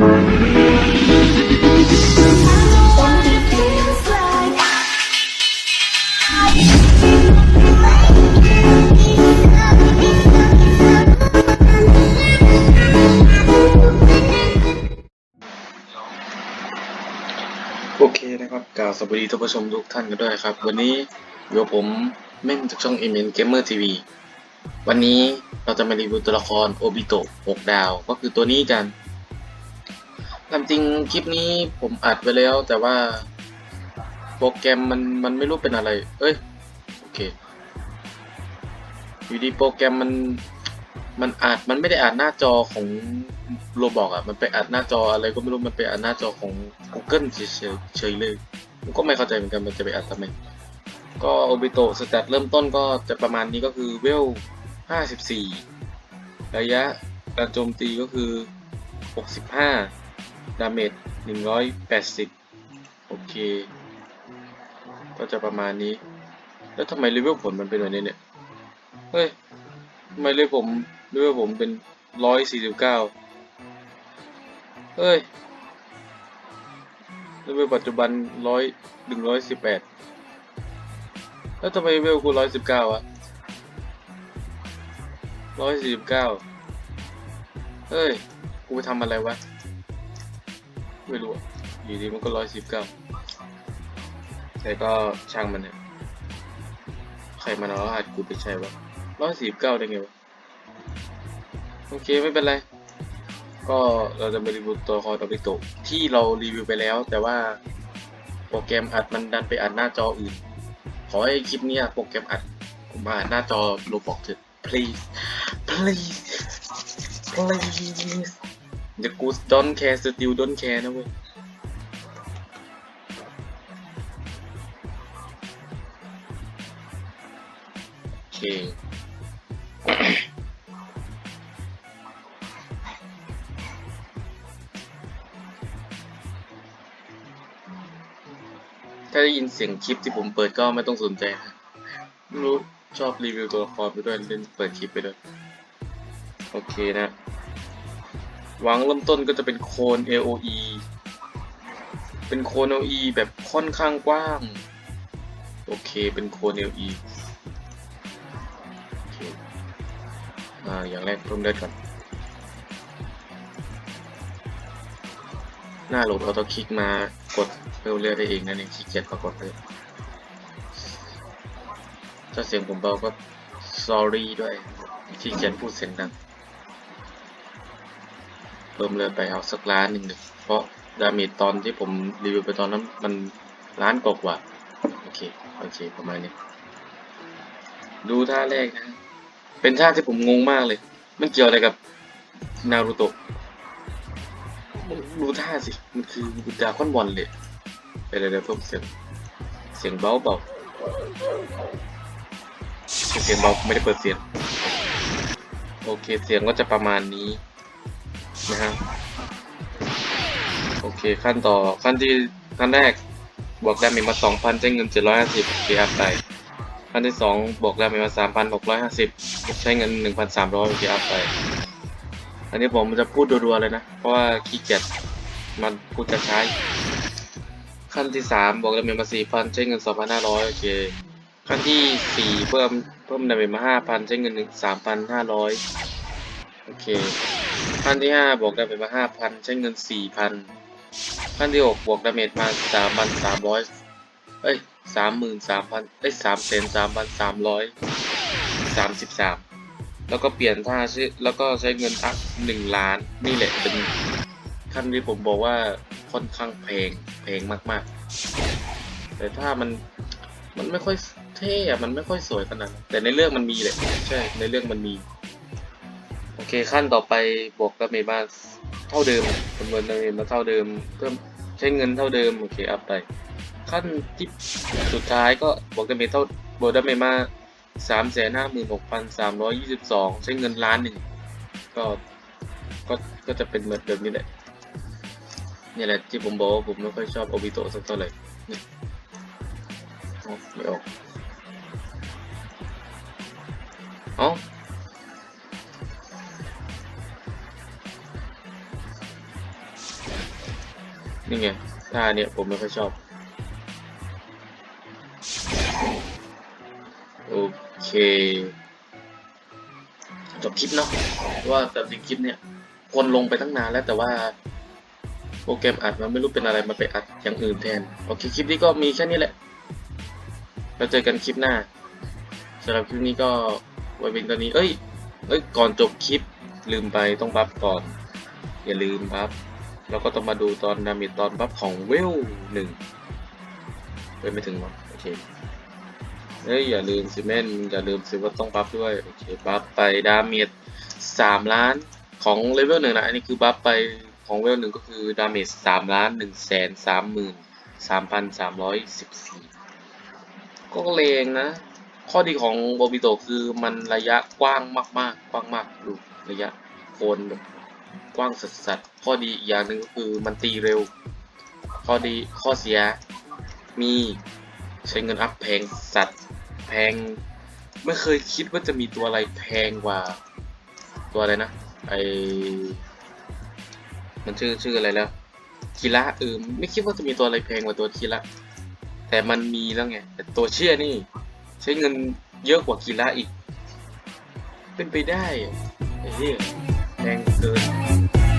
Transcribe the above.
โอเคนะครับกล่าวสวัสดีท่านผู้ชมทุกท่านกันด้วยครับ วันนี้อยู่กับผมเม่นจากช่อง m n Gamer TV วันนี้เราจะมารีวิวตัวละครโอบิโตะ6ดาว ก็คือตัวนี้กัน ตามจริงคลิปนี้ผมอัดไปแล้ว แต่ว่าโปรแกรมมันมันไม่รู้เป็นอะไร เอ้ยโอเคอยู่ดีโปรแกรมมันมันอัดมันไม่ได้อ่านหน้าจอของโรบอกอะมันไปอัดหน้าจออะไรก็ไม่รู้มันไปอัดหน้าจอของ Google เฉยๆเฉยเลยผมก็ไม่เข้าใจเหมือนกันมันจะไปอัดทำไมก็โอบิโตสแตทเริ่มต้นก็จะประมาณนี้ก็คือเวล 54 ระยะการโจมตีก็คือ 65 ดาเมจ180 โอเค ก็จะประมาณนี้ แล้วทำไมเลเวลผลมันเป็นแบบนี้เนี่ย เฮ้ยทำไมเลเวลผมเลเวลผมเป็น 149 เฮ้ยเลเวลปัจจุบันร้อยหนึ่งร้อยสิบแปดแล้วทำไมเลเวลกูร้อยสิบเก้าอะร้อยสี่สิบเก้าเฮ้ย กูไปทำอะไรวะ ไม่รู้อยู่ดีมันก็ร้อยสิบเก้าแต่ก็ช่างมันเนี่ยใครมันเอารหัสกูไปใช้วะร้อยสิบเก้าได้ไงวะ โอเคไม่เป็นไร ก็เราจะมารีวิวตัวละครโอบิโตที่เรารีวิวไปแล้ว แต่ว่าโปรแกรมอัดมันดันไปอัดหน้าจออื่น ขอให้คลิปนี้โปรแกรมอัดผมมาอัดหน้าจอโรบอกเถอะ please please please เดี๋ยวกู don't care still don't care นะเว้ยโอเคถ้าได้ยินเสียงคลิปที่ผมเปิดก็ไม่ต้องสนใจนะไม่รู้ชอบรีวิวตัวละครไปด้วยเล่นเปิดคลิปไปด้วย โอเคนะ วางเริ่มต้นก็จะเป็นโคน AOE เป็นโคน AOE แบบค่อนข้างกว้าง โอเค เป็นโคน AOE โอเคอ่า อย่างแรกเพิ่มเลือดก่อน หน้าโหลดออโต้คลิกมากดเพิ่มเลือดได้เองนั่นเองขี้เกียจปรากฏเลยถ้าเสียงผมเบาก็ sorry ด้วยขี้เกียจพูดเสียงดัง พิ่มเลือดไปเอาสักล้านหนึ่งเลยเพราะดาเมจตอนที่ผมรีวิวไปตอนนั้นมันล้านกว่าโอเคโอเคประมาณนี้ดูท่าแรกนะ เป็นท่าที่ผมงงมากเลย มันเกี่ยวอะไรกับนารูโตะดูท่าสิ มันคือดาก้อนบอลเลยไปเลยเดี๋ยวเพิ่มเสียงเสียงเบาเบาเสียงเบาไม่ได้เปิดเสียง โอเคเสียงก็จะประมาณนี้ นะฮะโอเคขั้นต่อขั้นที่ขั้นแรกบวกดาเมจมา 2,000ใช้เงิน 750เกียร์ไปขั้นที่ 2บวกดาเมจมา 3,650 ใช้เงิน 1,300เกียร์ไป อันนี้ผมจะพูดรัวๆเลยนะ เพราะว่าขี้เกียจมันพูดจะใช้ ขั้นที่สามบอกดาเมจมาสี่พันใช้เงินสองพันห้าร้อยโอเคขั้นที่สี่เพิ่มเพิ่มดาเมจมาห้าพันใช้เงินหนึ่งสามพันห้าร้อยโอเค ขั้นที่ห้าบวกดาเมจมาห้าพันใช้เงินสี่พันขั้นที่หกบวกดาเมจมาสามพันสามร้อยเอ้ยสามหมื่นสามพันเอ้ยสามแสนสามพันสามร้อยสามสิบสามแล้วก็เปลี่ยนท่าชื่อแล้วก็ใช้เงินอัพหนึ่งล้านนี่แหละเป็นขั้นที่ผมบอกว่าค่อนข้างแพงแพงมากๆ แต่ถ้ามันมันไม่ค่อยเท่อะมันไม่ค่อยสวยขนาดนั้นแต่ในเรื่องมันมีแหละใช่ในเรื่องมันมี โอเคขั้นต่อไปบวกดาเมจมาเท่าเดิมจำนวนดาเมจมาเท่าเดิม เพิ่มใช้เงินเท่าเดิมโอเคอัพไปขั้นที่สุดท้ายก็บวกดาเมจเท่าบวกดาเมจมาสามแสนห้าหมื่นหกพันสามร้อยยี่สิบสองใช้เงินล้านหนึ่งก็ก็ก็จะเป็นเหมือนเดิมนี่แหละนี่แหละที่ผมบอกว่าผมไม่ค่อยชอบโอบิโตะสักเท่าไหร่นี่เอาไม่ออกเอ้า นี่ไงท่าเนี่ยผมไม่ค่อยชอบ โอเคจบคลิปเนาะว่าแต่จริงคลิปเนี่ย คนลงไปตั้งนานแล้วแต่ว่าโปรแกรมอัดมันไม่รู้เป็นอะไรมันไปอัดอย่างอื่นแทน โอเคคลิปนี้ก็มีแค่นี้แหละแล้วเจอกันคลิปหน้าสำหรับคลิปนี้ก็ไว้เป็นตอนนี้ เอ้ย เอ้ย ก่อนจบคลิปลืมไปต้องบัฟก่อน อย่าลืมบัฟ แล้วก็ต้องมาดูตอนดามจตอนบัฟของเวลหนึ่งเว้ยไม่ถึงหรอโอเคเฮ้ยอย่าลืมสิแม่นอย่าลืมสิว่าต้องบัฟด้วยโอเคบัฟไปดาเมจสามล้านของเลเวลหนึ่งนะอันนี้คือบัฟไปของเลเวลหนึ่งก็คือดาเมจสามล้านหนึ่งแสนสามหมื่นสามพันสามร้อยสิบสี่ก็แรงนะ ข้อดีของโบบิโตคือมันระยะกว้างมากๆ กว้างมากดูระยะโคนแบบ กว้างสัสๆข้อดีอย่างหนึ่งก็คือมันตีเร็ว ข้อดีข้อเสียมีใช้เงินอัพแพงสัตว์แพง ไม่เคยคิดว่าจะมีตัวอะไรแพงกว่า ตัวอะไรนะไอมันชื่อชื่ออะไรแล้วคีระเออไม่คิดว่าจะมีตัวอะไรแพงกว่าตัวคีระแต่มันมีแล้วไงแต่ตัวเชื่อนี่ ใช้เงินเยอะกว่าคีระอีก เป็นไปได้ไอ้เหี้ย Thanks.